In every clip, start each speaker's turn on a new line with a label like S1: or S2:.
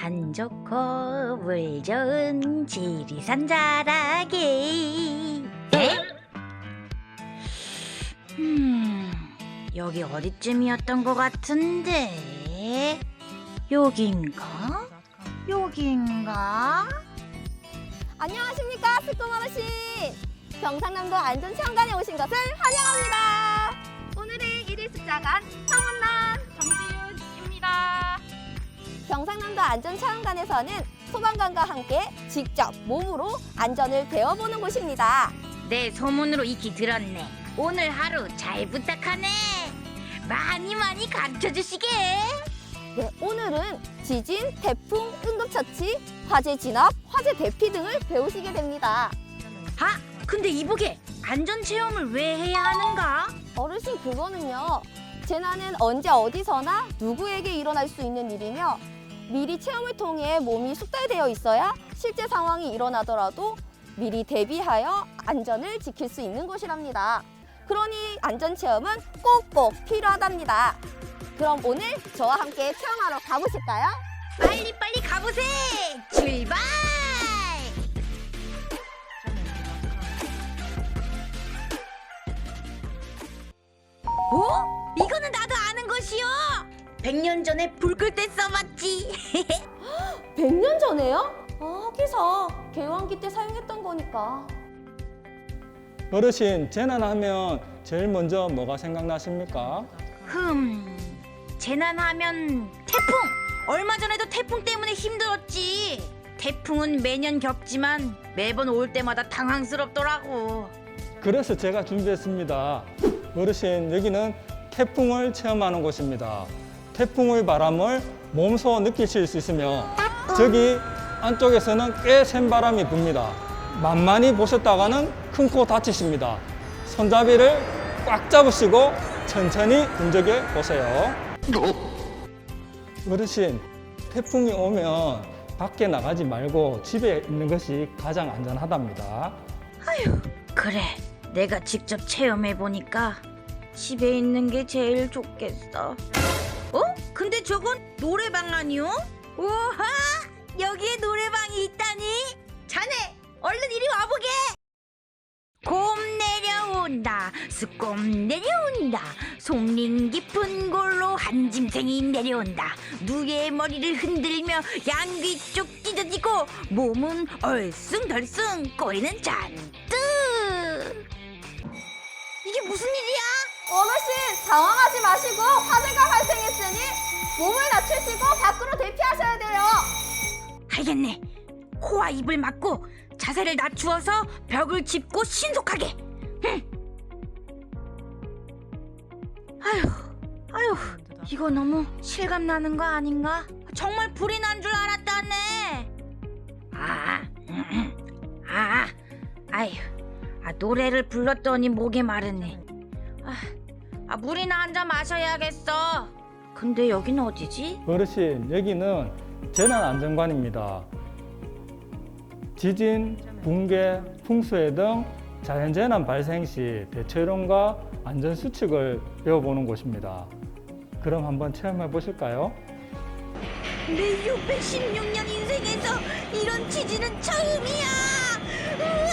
S1: 산 좋고 물 좋은 지리산 자락에 에? 음 여기 어디쯤이었던 것 같은데 여긴가? 여긴가?
S2: 안녕하십니까 스꿈 어르신 경상남도 안전체험관에 오신 것을 환영합니다 오늘의 일일 숫자간 상원 경상남도 안전체험관에서는 소방관과 함께 직접 몸으로 안전을 배워보는 곳입니다.
S1: 내 소문으로 익히 들었네. 오늘 하루 잘 부탁하네. 많이 많이 가르쳐 주시게.
S2: 네, 오늘은 지진, 태풍, 응급처치, 화재 진압, 화재 대피 등을 배우시게 됩니다.
S1: 아 근데 이보게 안전 체험을 왜 해야 하는가?
S2: 어르신 그거는요 재난은 언제 어디서나 누구에게 일어날 수 있는 일이며 미리 체험을 통해 몸이 숙달되어 있어야 실제 상황이 일어나더라도 미리 대비하여 안전을 지킬 수 있는 곳이랍니다. 그러니 안전 체험은 꼭꼭 필요하답니다. 그럼 오늘 저와 함께 체험하러 가보실까요?
S1: 빨리 빨리 가보세 출발 100년 전에 불 끌 때 써봤지
S2: 100년 전에요? 아, 기사 개왕기 때 사용했던 거니까.
S3: 어르신 재난하면 제일 먼저 뭐가 생각나십니까?
S1: 흠 재난하면 태풍 얼마 전에도 태풍 때문에 힘들었지 태풍은 매년 겪지만 매번 올 때마다 당황스럽더라고
S3: 그래서 제가 준비했습니다. 어르신 여기는 태풍을 체험하는 곳입니다. 태풍의 바람을 몸소 느끼실 수 있으며 저기 안쪽에서는 꽤 센 바람이 붑니다. 만만히 보셨다가는 큰 코 다치십니다. 손잡이를 꽉 잡으시고 천천히 움직여 보세요. 어르신, 태풍이 오면 밖에 나가지 말고 집에 있는 것이 가장 안전하답니다.
S1: 그래 내가 직접 체험해 보니까 집에 있는 게 제일 좋겠어 어? 근데 저건 노래방 아니요? 우와 여기에 노래방이 있다니. 자네 얼른 이리 와보게. 곰 내려온다 스꼼 내려온다. 속림 깊은 골로 한 짐승이 내려온다. 누의 머리를 흔들며 양귀 쭉 찢어지고 몸은 얼숭덜숭 꼬리는 잔뜩. 이게 무슨 일이야?
S2: 어르신 당황하지 마시고 화재가 발생했으니 몸을 낮추시고 밖으로 대피하셔야 돼요.
S1: 알겠네 코와 입을 막고 자세를 낮추어서 벽을 짚고 신속하게 흠. 아휴 아휴 이거 너무 실감 나는 거 아닌가? 정말 불이 난 줄 알았다네 아, 음, 음. 아, 아휴, 아 노래를 불렀더니 목이 마르네. 아, 아 물이나 한 잔 마셔야겠어. 근데 여긴 어디지?
S3: 어르신, 여기는 재난안전관입니다. 지진, 붕괴, 풍수해 등 자연재난 발생 시 대처론과 안전수칙을 배워보는 곳입니다. 그럼 한번 체험해 보실까요?
S1: 내 616년 인생에서 이런 지진은 처음이야.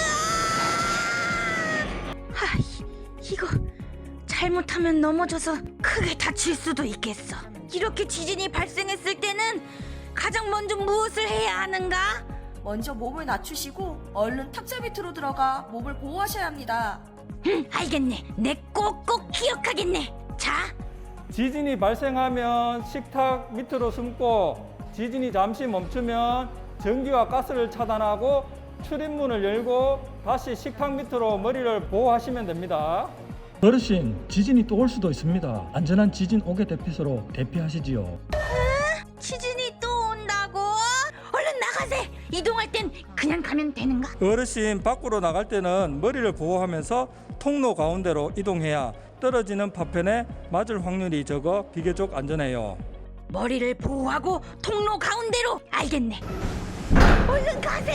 S1: 잘못하면 넘어져서 크게 다칠 수도 있겠어. 이렇게 지진이 발생했을 때는 가장 먼저 무엇을 해야 하는가?
S4: 먼저 몸을 낮추시고 얼른 탁자 밑으로 들어가 몸을 보호하셔야 합니다.
S1: 응, 알겠네. 내 꼭꼭 기억하겠네. 자,
S3: 지진이 발생하면 식탁 밑으로 숨고 지진이 잠시 멈추면 전기와 가스를 차단하고 출입문을 열고 다시 식탁 밑으로 머리를 보호하시면 됩니다. 어르신, 지진이 또 올 수도 있습니다. 안전한 지진 오게 대피소로 대피하시지요.
S1: 지진이 또 온다고? 얼른 나가세. 이동할 땐 그냥 가면 되는가?
S3: 어르신 밖으로 나갈 때는 머리를 보호하면서 통로 가운데로 이동해야 떨어지는 파편에 맞을 확률이 적어 비교적 안전해요.
S1: 머리를 보호하고 통로 가운데로 알겠네. 얼른 가세.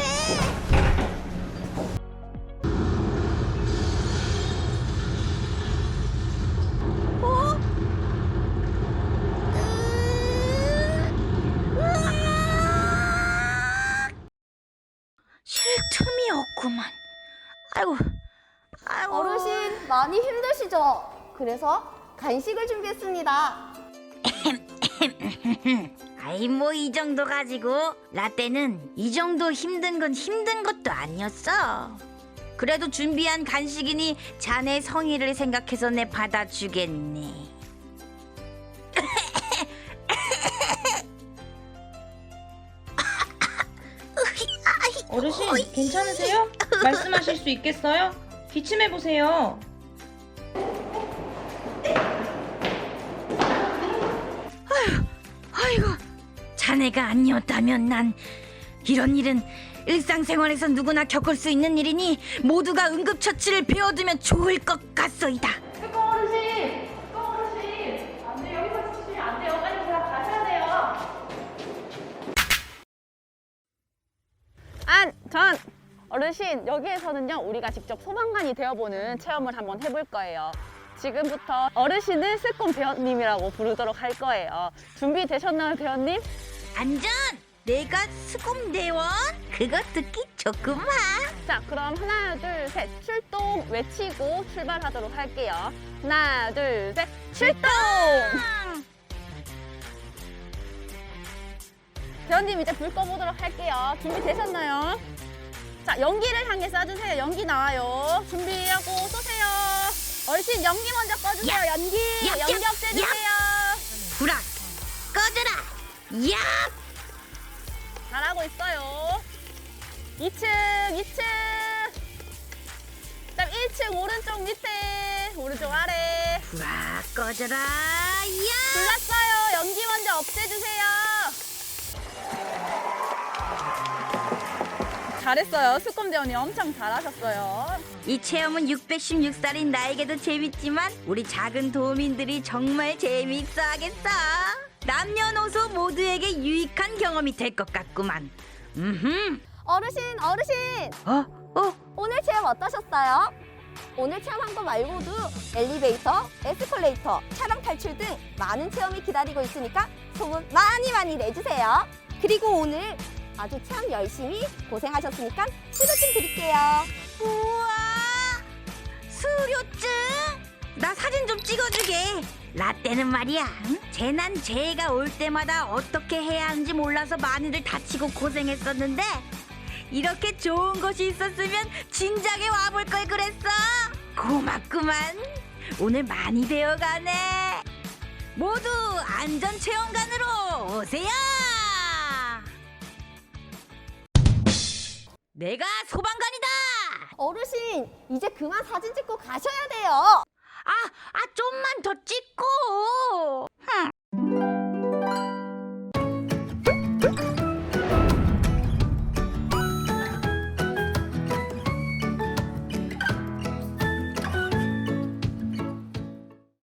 S1: 힘들구만. 아이고, 아이고.
S2: 어르신 많이 힘드시죠? 그래서 간식을 준비했습니다.
S1: 아이 뭐 이 정도 가지고 라떼는 이 정도 힘든 건 힘든 것도 아니었어. 그래도 준비한 간식이니 자네 성의를 생각해서 내 받아주겠네.
S5: 어르신 괜찮으세요? 말씀하실 수 있겠어요? 기침해 보세요.
S1: 아이고, 자네가 아니었다면 난 이런 일은 일상생활에서 누구나 겪을 수 있는 일이니 모두가 응급처치를 배워두면 좋을 것 같소이다.
S6: 안, 전 어르신 여기에서는요 우리가 직접 소방관이 되어보는 체험을 한번 해볼 거예요. 지금부터 어르신을 슬꿈 배원님이라고 부르도록 할 거예요. 준비되셨나요, 배원님?
S1: 안전! 내가 수금 대원? 그거 듣기 좋구만.
S6: 자, 그럼 하나, 둘, 셋, 출동 외치고 출발하도록 할게요. 하나, 둘, 셋, 출동! 배원님 이제 불 꺼보도록 할게요. 준비되셨나요? 자, 연기를 향해 쏴주세요. 연기 나와요. 준비하고 쏘세요. 어르신 연기 먼저 꺼주세요.
S1: 야!
S6: 연기!
S1: 야!
S6: 연기
S1: 야!
S6: 없애주세요.
S1: 불아, 꺼져라! 야!
S6: 잘하고 있어요. 2층, 2층. 그다음 1층 오른쪽 밑에, 오른쪽 아래.
S1: 불아, 꺼져라! 야!
S6: 불났어요. 연기 먼저 없애주세요. 잘했어요. 수검 대원이 엄청 잘하셨어요.
S1: 이 체험은 616살인 나에게도 재밌지만 우리 작은 도민들이 정말 재미있어 하겠어. 남녀노소 모두에게 유익한 경험이 될 것 같구만. 음흠.
S2: 어르신, 어르신!
S1: 어? 어?
S2: 오늘 체험 어떠셨어요? 오늘 체험한 거 말고도 엘리베이터, 에스컬레이터, 차량 탈출 등 많은 체험이 기다리고 있으니까 소문 많이 많이 내주세요. 그리고 오늘 아주 체험 열심히 고생하셨으니까 수료증 드릴게요.
S1: 우와! 수료증? 나 사진 좀 찍어주게. 라떼는 말이야. 응? 재난 재해가 올 때마다 어떻게 해야 하는지 몰라서 많이들 다치고 고생했었는데 이렇게 좋은 곳이 있었으면 진작에 와볼 걸 그랬어. 고맙구만. 오늘 많이 배워가네. 모두 안전 체험관으로 오세요. 내가 소방관이다.
S2: 어르신, 이제 그만 사진 찍고 가셔야 돼요.
S1: 아, 아, 좀만 더 찍고.